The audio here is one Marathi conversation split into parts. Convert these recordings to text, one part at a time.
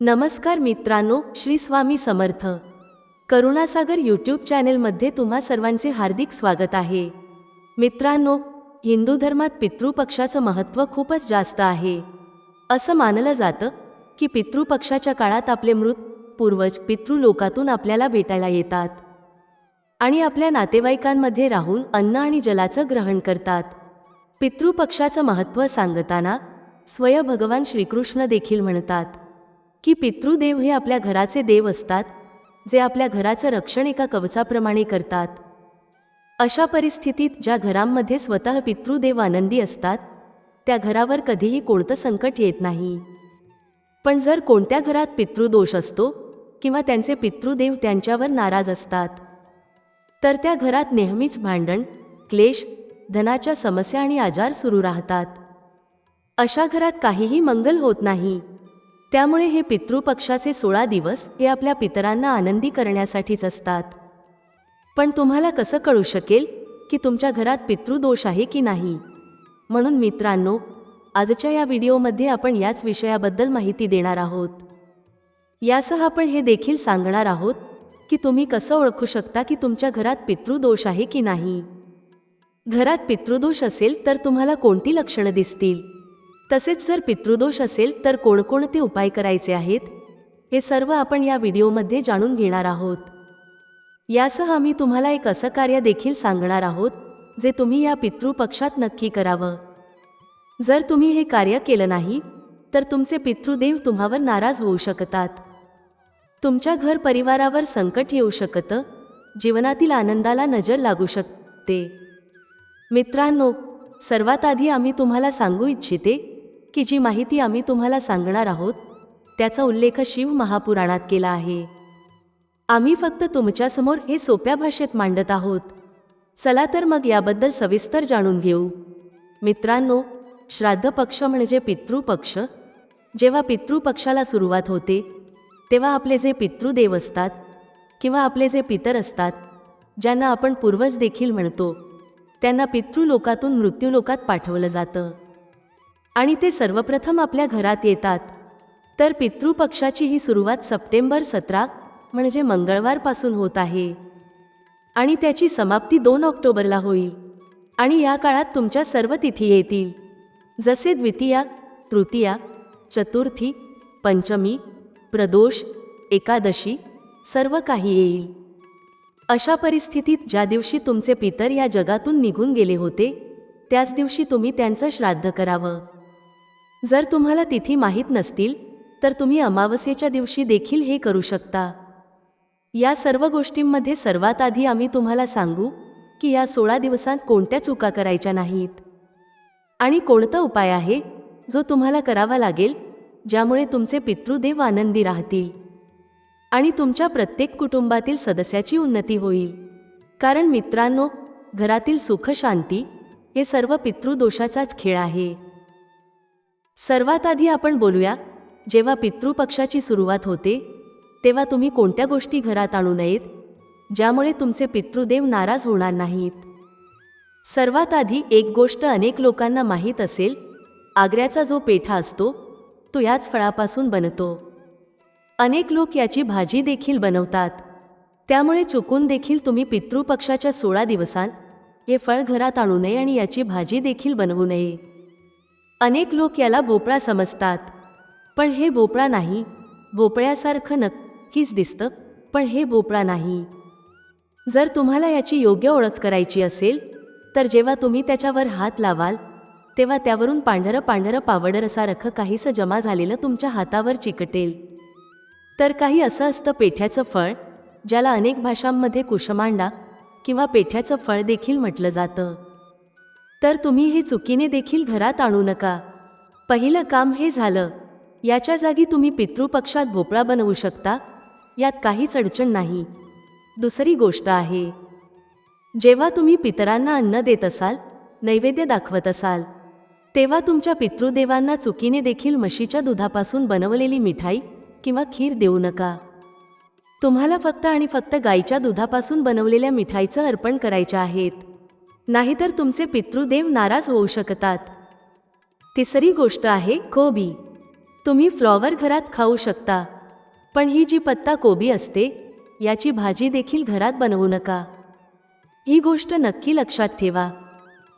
नमस्कार मित्रांनो श्री स्वामी समर्थ. करुणासागर यूट्यूब चॅनेलमध्ये तुम्हा सर्वांचे हार्दिक स्वागत आहे. मित्रांनो हिंदू धर्मात पितृपक्षाचं महत्त्व खूपच जास्त आहे. असं मानलं जातं की पितृपक्षाच्या काळात आपले मृत पूर्वज पितृलोकातून आपल्याला भेटायला येतात. आणि आपल्या नातेवाईकांमध्ये राहून अन्न आणि जलाचं ग्रहण करतात. पितृपक्षाचं महत्त्व सांगताना स्वय भगवान श्रीकृष्ण देखील म्हणतात की पितृदेव हे आपल्या घराचे देव असतात जे आपल्या घराचं रक्षण एका कवचाप्रमाणे करतात. अशा परिस्थितीत ज्या घरांमध्ये स्वतः पितृदेव आनंदी असतात त्या घरावर कधीही कोणतं संकट येत नाही. पण जर कोणत्या घरात पितृदोष असतो किंवा त्यांचे पितृदेव त्यांच्यावर नाराज असतात तर त्या घरात नेहमीच भांडण क्लेश धनाच्या समस्या आणि आजार सुरू राहतात. अशा घरात काहीही मंगल होत नाही. त्यामुळे हे पितृपक्षाचे सोळा दिवस हे आपल्या पितरांना आनंदी करण्यासाठीच असतात. पण तुम्हाला कसं कळू शकेल की तुमच्या घरात पितृदोष आहे की नाही? म्हणून मित्रांनो आजच्या या व्हिडिओमध्ये आपण याच विषयाबद्दल माहिती देणार आहोत. यासह आपण हे देखील सांगणार आहोत की तुम्ही कसं ओळखू शकता की तुमच्या घरात पितृदोष आहे की नाही? घरात पितृदोष असेल तर तुम्हाला कोणती लक्षणं दिसतील? तसेच जर पितृदोष असेल तर कोणकोणते उपाय करायचे आहेत? हे सर्व आपण या व्हिडिओमध्ये जाणून घेणार आहोत. यासह आम्ही तुम्हाला एक असं कार्य देखील सांगणार आहोत जे तुम्ही या पितृपक्षात नक्की करावं. जर तुम्ही हे कार्य केलं नाही तर तुमचे पितृदेव तुम्हावर नाराज होऊ शकतात. तुमच्या घर परिवारावर संकट येऊ शकतं जीवनातील आनंदाला नजर लागू शकते. मित्रांनो सर्वात आधी आम्ही तुम्हाला सांगू इच्छिते की जी माहिती आम्ही तुम्हाला सांगणार आहोत त्याचा उल्लेख शिव महापुराणात केला आहे. आम्ही फक्त तुमच्यासमोर हे सोप्या भाषेत मांडत आहोत. चला तर मग याबद्दल सविस्तर जाणून घेऊ. मित्रांनो श्राद्ध पक्ष म्हणजे पितृपक्ष. जेव्हा पितृपक्षाला सुरुवात होते तेव्हा आपले जे पितृदेव असतात किंवा आपले जे पितर असतात ज्यांना आपण पूर्वज देखील म्हणतो त्यांना पितृलोकातून मृत्यूलोकात पाठवलं जातं. आणि ते सर्वप्रथम आपल्या घरात येतात. तर पितृपक्षाची ही सुरुवात सप्टेंबर सतरा म्हणजे मंगळवारपासून होत आहे. आणि त्याची समाप्ती दोन ऑक्टोबरला होईल. आणि या काळात तुमच्या सर्व तिथी येतील. जसे द्वितीया तृतीया चतुर्थी पंचमी प्रदोष एकादशी सर्व काही येईल. अशा परिस्थितीत ज्या दिवशी तुमचे पितर या जगातून निघून गेले होते त्याच दिवशी तुम्ही त्यांचं श्राद्ध करावं. जर तुम्हाला तिथी माहीत नसतील तर तुम्ही अमावस्येच्या दिवशी देखील हे करू शकता. या सर्व गोष्टींमध्ये सर्वात आधी आम्ही तुम्हाला सांगू की या सोळा दिवसांत कोणत्या चुका करायच्या नाहीत. आणि कोणता उपाय आहे जो तुम्हाला करावा लागेल ज्यामुळे तुमचे पितृदेव आनंदी राहतील. आणि तुमच्या प्रत्येक कुटुंबातील सदस्याची उन्नती होईल. कारण मित्रांनो घरातील सुखशांती हे सर्व पितृदोषाचाच खेळ आहे. सर्वात आधी आपण बोलूया जेव्हा पितृपक्षाची सुरुवात होते तेव्हा तुम्ही कोणत्या गोष्टी घरात आणू नयेत ज्यामुळे तुमचे पितृदेव नाराज होणार नाहीत? सर्वात आधी एक गोष्ट अनेक लोकांना माहीत असेल आग्र्याचा जो पेठा असतो तो याच फळापासून बनतो. अनेक लोक याची भाजी देखील बनवतात. त्यामुळे चुकून देखील तुम्ही पितृपक्षाच्या सोळा दिवसांत हे फळ घरात आणू नये आणि याची भाजी देखील बनवू नये. अनेक लोक याला भोपळा समजतात. पण हे भोपळा नाही. भोपळ्यासारखं नक्कीच दिसतं पण हे भोपळा नाही. जर तुम्हाला याची योग्य ओळख करायची असेल तर जेव्हा तुम्ही त्याच्यावर हात लावाल तेव्हा त्यावरून पांढरं पांढरं पावडर असा रख काहीसं जमा झालेलं तुमच्या हातावर चिकटेल. तर काही असं असतं पेठ्याचं फळ ज्याला अनेक भाषांमध्ये कुशमांडा किंवा पेठ्याचं फळ देखील म्हटलं जातं. तर तुम्ही हे चुकीने देखील घरात आणू नका. पहिलं काम हे झालं. याच्या जागी तुम्ही पितृपक्षात भोपळा बनवू शकता. यात काहीच अडचण नाही. दुसरी गोष्ट आहे. जेव्हा तुम्ही पितरांना अन्न देत असाल नैवेद्य दाखवत असाल तेव्हा तुमच्या पितृदेवांना चुकीने देखील म्हशीच्या दुधापासून बनवलेली मिठाई किंवा खीर देऊ नका. तुम्हाला फक्त आणि फक्त गाईच्या दुधापासून बनवलेल्या मिठाईचं अर्पण करायच्या आहेत. नाहीतर तुमचे पितृदेव नाराज होऊ शकतात. तिसरी गोष्ट आहे कोबी. तुम्ही फ्लॉवर घरात खाऊ शकता. पण ही जी पत्ता कोबी असते याची भाजी देखील घरात बनवू नका. ही गोष्ट नक्की लक्षात ठेवा.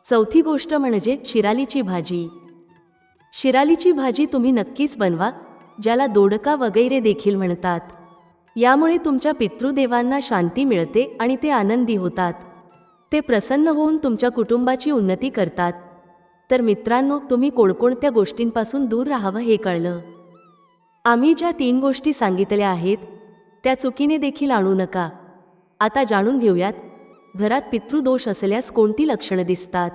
चौथी गोष्ट म्हणजे शिरालीची भाजी. शिरालीची भाजी तुम्ही नक्कीच बनवा ज्याला दोडका वगैरे देखील म्हणतात. यामुळे तुमच्या पितृदेवांना शांती मिळते आणि ते आनंदी होतात. ते प्रसन्न होऊन तुमच्या कुटुंबाची उन्नती करतात. तर मित्रांनो तुम्ही कोणकोणत्या गोष्टींपासून दूर राहावं हे कळलं. आम्ही ज्या तीन गोष्टी सांगितल्या आहेत त्या चुकीने देखील आणू नका. आता जाणून घेऊयात घरात पितृदोष असल्यास कोणती लक्षणं दिसतात?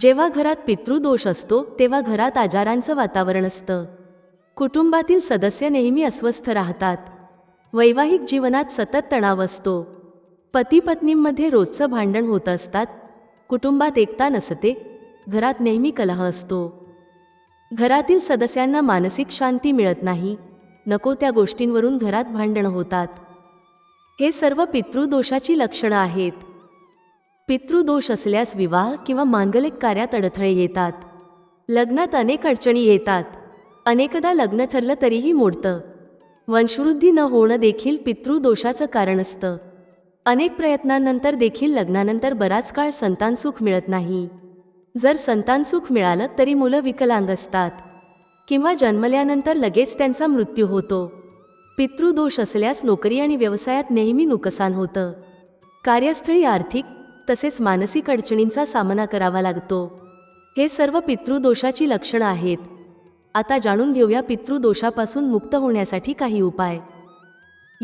जेव्हा घरात पितृदोष असतो तेव्हा घरात आजारांचं वातावरण असतं. कुटुंबातील सदस्य नेहमी अस्वस्थ राहतात. वैवाहिक जीवनात सतत तणाव असतो. पती पत्नींमध्ये रोजचं भांडण होत असतात. कुटुंबात एकता नसते. घरात नेहमी कलह असतो. घरातील सदस्यांना मानसिक शांती मिळत नाही. नको त्या गोष्टींवरून घरात भांडणं होतात. हे सर्व पितृदोषाची लक्षणं आहेत. पितृदोष असल्यास विवाह किंवा मांगलिक कार्यात अडथळे येतात. लग्नात अनेक अडचणी येतात. अनेकदा लग्न ठरलं तरीही मोडतं. वंशवृद्धी न होणं देखील पितृदोषाचं कारण असतं. अनेक प्रयत्नांनंतर देखील लग्नानंतर बराच काळ संतानसुख मिळत नाही. जर संतानसुख मिळालं तरी मुलं विकलांग असतात. किंवा जन्मल्यानंतर लगेच त्यांचा मृत्यू होतो. पितृदोष असल्यास नोकरी आणि व्यवसायात नेहमी नुकसान होतं. कार्यस्थळी आर्थिक तसेच मानसिक अडचणींचा सामना करावा लागतो. हे सर्व पितृदोषाची लक्षणं आहेत. आता जाणून घेऊया पितृदोषापासून मुक्त होण्यासाठी काही उपाय.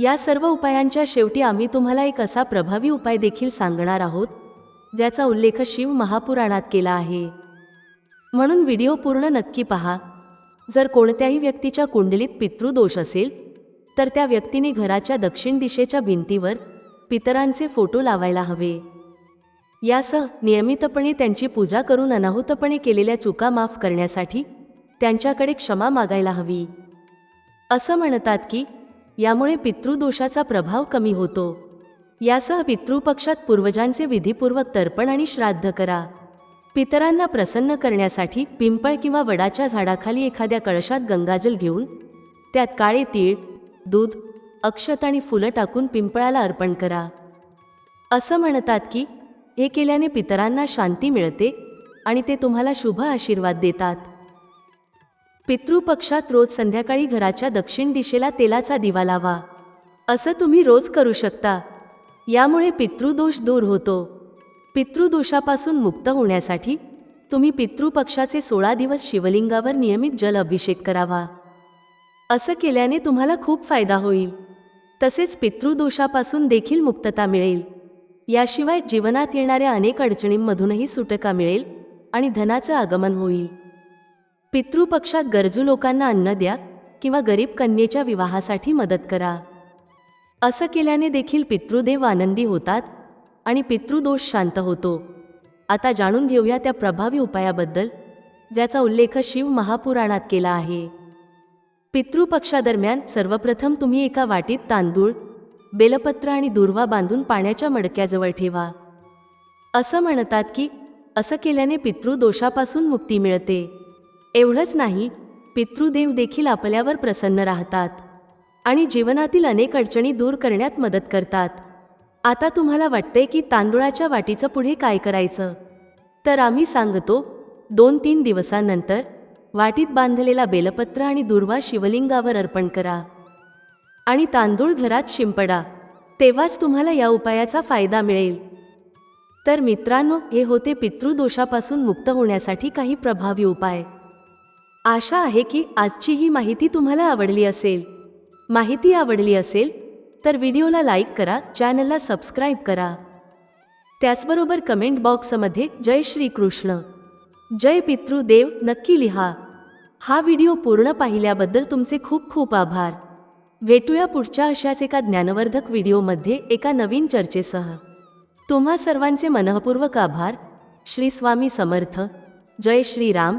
या सर्व उपायांच्या शेवटी आम्ही तुम्हाला एक असा प्रभावी उपाय देखील सांगणार आहोत ज्याचा उल्लेख शिव महापुराणात केला आहे. म्हणून व्हिडिओ पूर्ण नक्की पहा. जर कोणत्याही व्यक्तीच्या कुंडलीत पितृदोष असेल तर त्या व्यक्तीने घराच्या दक्षिण दिशेच्या भिंतीवर पितरांचे फोटो लावायला हवे. यासह नियमितपणे त्यांची पूजा करून अनाहूतपणे केलेल्या चुका माफ करण्यासाठी त्यांच्याकडे क्षमा मागायला हवी. असं म्हणतात की यामुळे पितृदोषाचा प्रभाव कमी होतो. यासह पितृपक्षात पूर्वजांचे विधीपूर्वक तर्पण आणि श्राद्ध करा. पितरांना प्रसन्न करण्यासाठी पिंपळ किंवा वडाच्या झाडाखाली एखाद्या कळशात गंगाजल घेऊन त्यात काळे तीळ दूध अक्षत आणि फुलं टाकून पिंपळाला अर्पण करा. असं म्हणतात की हे केल्याने पितरांना शांती मिळते आणि ते तुम्हाला शुभ आशीर्वाद देतात. पितृपक्षात रोज संध्याकाळी घराच्या दक्षिण दिशेला तेलाचा दिवा लावा. असं तुम्ही रोज करू शकता. यामुळे पितृदोष दूर होतो. पितृदोषापासून मुक्त होण्यासाठी तुम्ही पितृपक्षाचे सोळा दिवस शिवलिंगावर नियमित जल अभिषेक करावा. असं केल्याने तुम्हाला खूप फायदा होईल. तसेच पितृदोषापासून देखील मुक्तता मिळेल. याशिवाय जीवनात येणाऱ्या अनेक अडचणींमधूनही सुटका मिळेल आणि धनाचं आगमन होईल. पितृपक्षात गरजू लोकांना अन्न द्या किंवा गरीब कन्येच्या विवाहासाठी मदत करा. असं केल्याने देखील पितृदेव आनंदी होतात आणि पितृदोष शांत होतो. आता जाणून घेऊया त्या प्रभावी उपायाबद्दल ज्याचा उल्लेख शिव महापुराणात केला आहे. पितृपक्षादरम्यान सर्वप्रथम तुम्ही एका वाटीत तांदूळ बेलपत्र आणि दुर्वा बांधून पाण्याच्या मडक्याजवळ ठेवा. असं म्हणतात की असं केल्याने पितृदोषापासून मुक्ती मिळते. एवढंच नाही पितृदेव देखील आपल्यावर प्रसन्न राहतात आणि जीवनातील अनेक अडचणी दूर करण्यात मदत करतात. आता तुम्हाला वाटते की तांदुळाच्या वाटीचं पुढे काय करायचं? तर आम्ही सांगतो दोन तीन दिवसांनंतर वाटीत बांधलेला बेलपत्र आणि दुर्वा शिवलिंगावर अर्पण करा. आणि तांदूळ घरात शिंपडा तेव्हाच तुम्हाला या उपायाचा फायदा मिळेल. तर मित्रांनो हे होते पितृदोषापासून मुक्त होण्यासाठी काही प्रभावी उपाय. आशा आहे की आजची ही माहिती तुम्हाला आवडली असेल. माहिती आवडली असेल तर व्हिडिओला लाईक करा चॅनलला सबस्क्राईब करा. त्याचबरोबर कमेंट बॉक्समध्ये जय श्री कृष्ण जय पितृदेव नक्की लिहा. हा व्हिडिओ पूर्ण पाहिल्याबद्दल तुमचे खूप खूप आभार. भेटूया पुढच्या अशाच एका ज्ञानवर्धक व्हिडिओमध्ये एका नवीन चर्चेसह. तुम्हा सर्वांचे मनःपूर्वक आभार. श्री स्वामी समर्थ. जय श्रीराम.